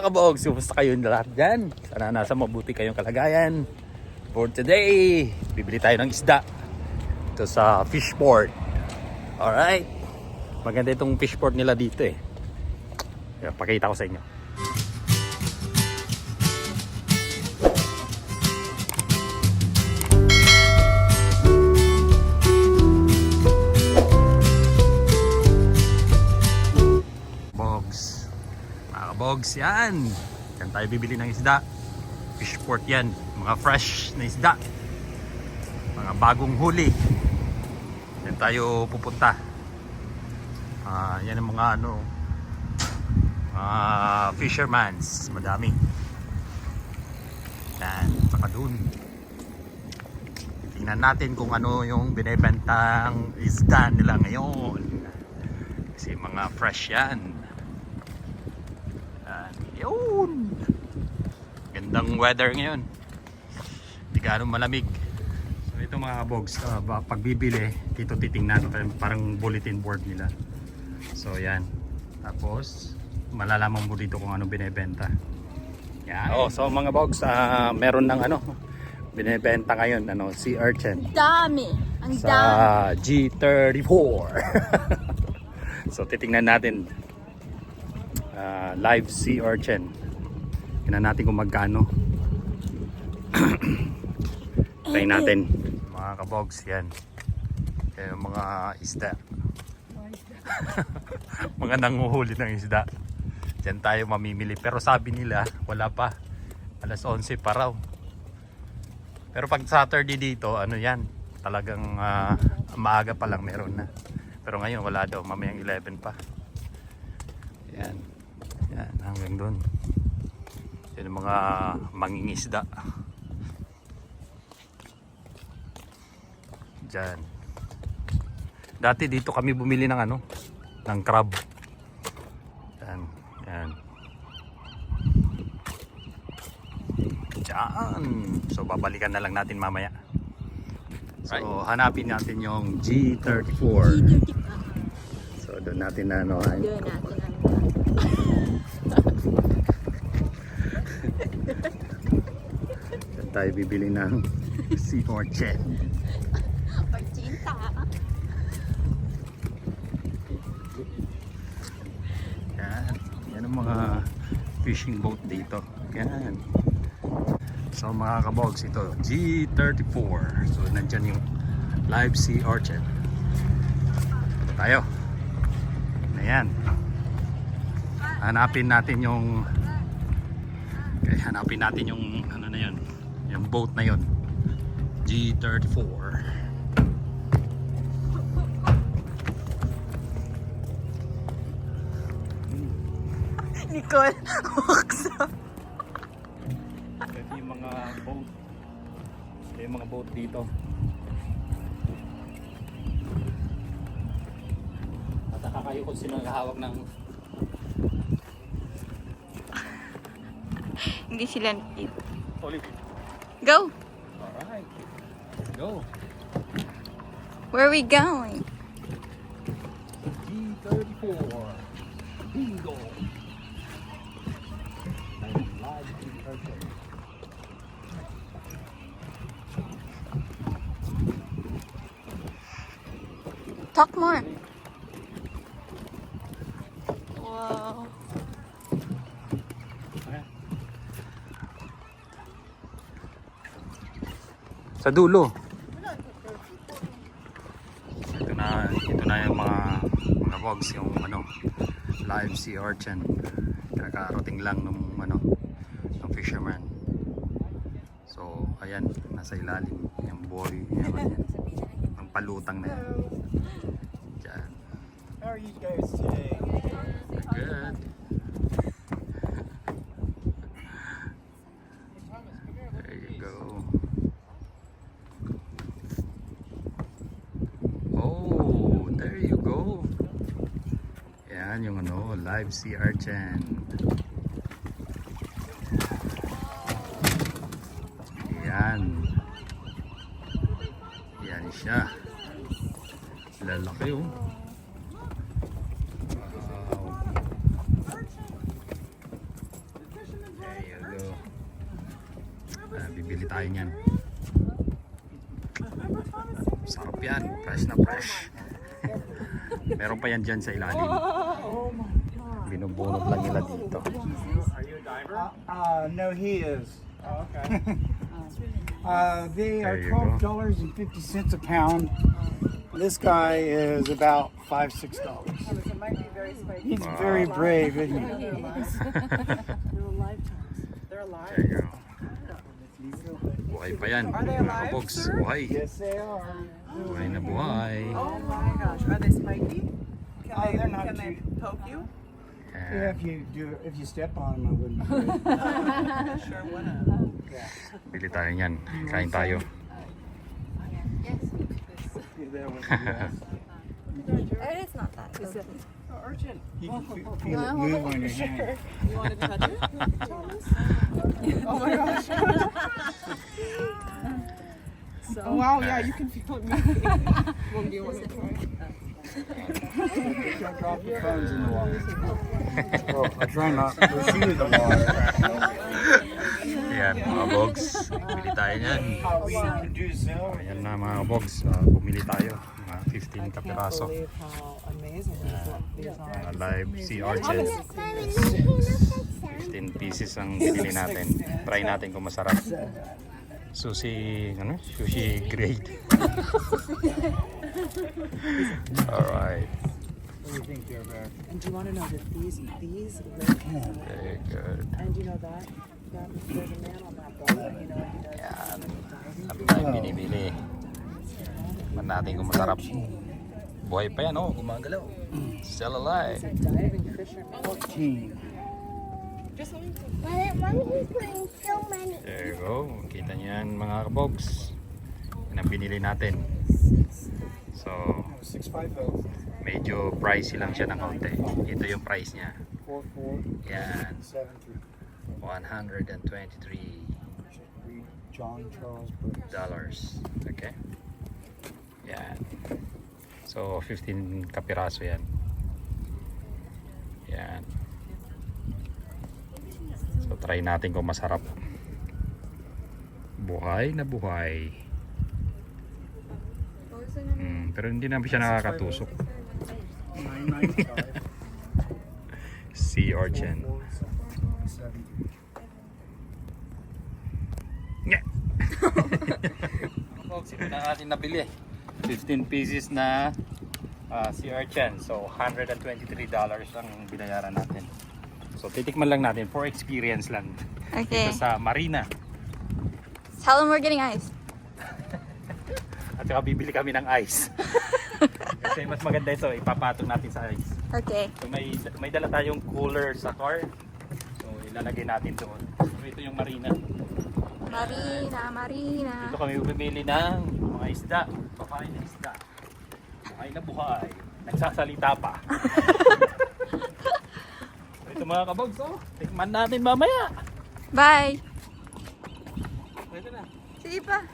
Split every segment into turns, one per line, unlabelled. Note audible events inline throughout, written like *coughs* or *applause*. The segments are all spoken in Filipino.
kabogs, kumusta kayo lahat dyan? Sana nasa mabuti kayong kalagayan. For today, bibili tayo ng isda. Ito sa fishport. Alright. Maganda itong fishport nila dito eh. Pakita ko sa inyo. Bogs yan. Yan tayo bibili ng isda. Fishport yan. Mga fresh na isda. Mga bagong huli. Yan tayo pupunta. Ah, yan ang mga ano mga fishermans. Madami. Yan. Saka dun. Tingnan natin kung ano yung binibentang isda nila ngayon. Kasi mga fresh yan. Yun. Gandang weather ngayon. Hindi gaano malamig. So ito mga bogs, uh, ba- pagbibili, dito titingnan parang- parang bulletin board nila. So yan. Tapos malalaman mo dito kung ano binebenta. Yan. Oh, so mga bogs, ah, meron ng ano binebenta ngayon, ano, sea urchin
Dami. Ang
sa
dami.
G34. *laughs* so titingnan natin Ah, live sea urchin. Tingnan natin kung magkano. *coughs* Try natin. Mga kabogs, yan. Yan yung mga isda. *laughs* mga nanguhuli ng isda. Diyan tayo mamimili. Pero sabi nila, wala pa. Alas 11 pa raw. Pero pag Saturday dito, ano yan, talagang ah, maaga pa lang meron na. Pero ngayon wala daw, mamayang 11 pa. Yan. Yan, hanggang doon. Yan yung mga mangingisda. Diyan. Dati dito kami bumili ng ano, ng crab. Yan, yan. Diyan. So babalikan na lang natin mamaya. So hanapin natin yung G34.
G30 pa.
So doon natin na ano.
Doon natin ang *laughs*
Doon tayo bibili ng *laughs* sea urchin.
pagcinta.
Yan. Yan ang mga fishing boat dito. Yan. So mga kabogs ito, G34. So nandyan yung live sea urchin. Ito tayo. Ayan. Hanapin natin yung okay, hanapin natin yung ano na yun, yung boat na yun. G34.
Nicole, buksa.
Ito yung mga boat. Ito yung mga boat dito. Mataka kayo kung sino nakahawak ng
Hindi sila nakita. Go!
Alright. Go.
Where are we going?
G34. Bingo.
Talk more.
Sa dulo. Ito na, ito na yung mga mga bogs yung ano, live sea urchin. Kakarating lang nung ano, ng fisherman. So, ayan, nasa ilalim yung boy, yung, ano, yung palutang na yan. Diyan.
How are you guys today?
Good. There you go. Oh, there you go. Yan yung ano, live sea urchin. Yan. Yan siya. Lalaki oh. Wow. Bili tayo niyan. Sarap yan. Fresh na fresh. Meron pa yan dyan sa ilalim. Binubunot lang nila dito.
Are you a diver? Uh, uh, no, he is. Oh, okay. *laughs* uh, they are $12.50 a pound. This guy is about five, six dollars. He's very brave, isn't he? *laughs*
They're alive times. They're alive.
There you go. Buhay pa yan.
Are they
Mga
sir?
Buhay.
Yes, they are.
Buhay na buhay.
Oh my gosh. Are they spiky? Can
Oh,
they,
they're not
can they poke you?
Yeah, if you do, if you step on them, I wouldn't. do it. *laughs*
Sure wouldn't.
Bili tayo niyan. Kain tayo.
Uh, *laughs*
It is not that.
Is urchin?
You can fe- feel it move on your hand.
You want to touch it, *laughs* Thomas? oh my gosh. *laughs* so, oh wow, yeah, you can feel it moving. *laughs* well, do you want to try?
Don't drop your phones in the water. well, I try not to push you in the water.
Yan mga bogs. Bili tayo niyan.
How we introduce them.
Ayan na mga bogs. Uh, bumili tayo. Mga 15 kapiraso.
believe how amazing these are.
Mga live sea urchin. 15 pieces ang binili natin. Try natin kung masarap. Sushi, ano? Sushi grade. *laughs* Alright.
What do you think, Joe Bear?
And do you want to know that these these live
Very good.
And you know that that there's a man on that boat. You know he does
Yan.
diving.
Sabi tayong binibili. Natin kung masarap. Buhay pa yan, oh. Gumagalaw. Still alive.
He's a diving fisherman.
14.
Why why are you putting so many?
There you go. Kita niyo yan mga kabogs. Yan ang binili natin. So,
650.
medyo pricey lang siya ng kaunti. Ito yung price niya.
44.
Yan.
73.
123
Read John Charles Brooks.
dollars. Okay? Yan. So, 15 kapiraso yan. Yan. So, try natin kung masarap. Buhay na buhay. Mm, pero hindi naman siya nakakatusok.
995.
Sea urchin.
70.
Yeah. Folks, ito na natin nabili. 15 pieces na uh, sea urchin. So, $123 ang binayaran natin. So, titikman lang natin for experience lang.
Okay.
Dito sa Marina.
Tell them we're getting ice. *laughs*
At saka bibili kami ng ice. *laughs* Kasi mas maganda ito, ipapatong natin sa ice.
Okay.
So, may, may dala tayong cooler sa car. So, ilalagay natin doon. So, ito yung Marina.
Marina, Marina.
Dito kami bumili ng mga isda. Buhay na isda. Buhay na buhay. Nagsasalita pa. *laughs* Ito mga kabogs, oh. Tikman natin mamaya.
Bye.
Ito na.
Sige pa.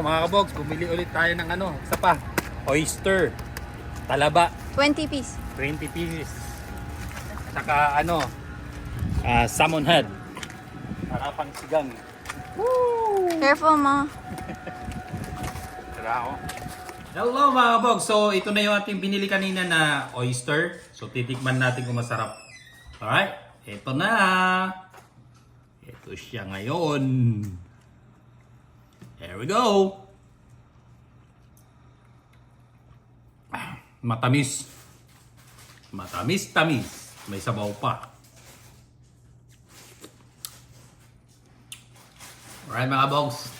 Oh, mga kabogs, bumili ulit tayo ng ano, isa pa. Oyster. Talaba.
20 piece.
20 pieces. Saka ano, ah, salmon head. Para pang sigang.
Careful, ma.
Tara ako. Hello mga kabog. So ito na yung ating binili kanina na oyster. So titikman natin kung masarap. Alright. Ito na. Ito siya ngayon. There we go. *clears throat* Matamis. Matamis-tamis. May sabaw pa. Alright mga bogs.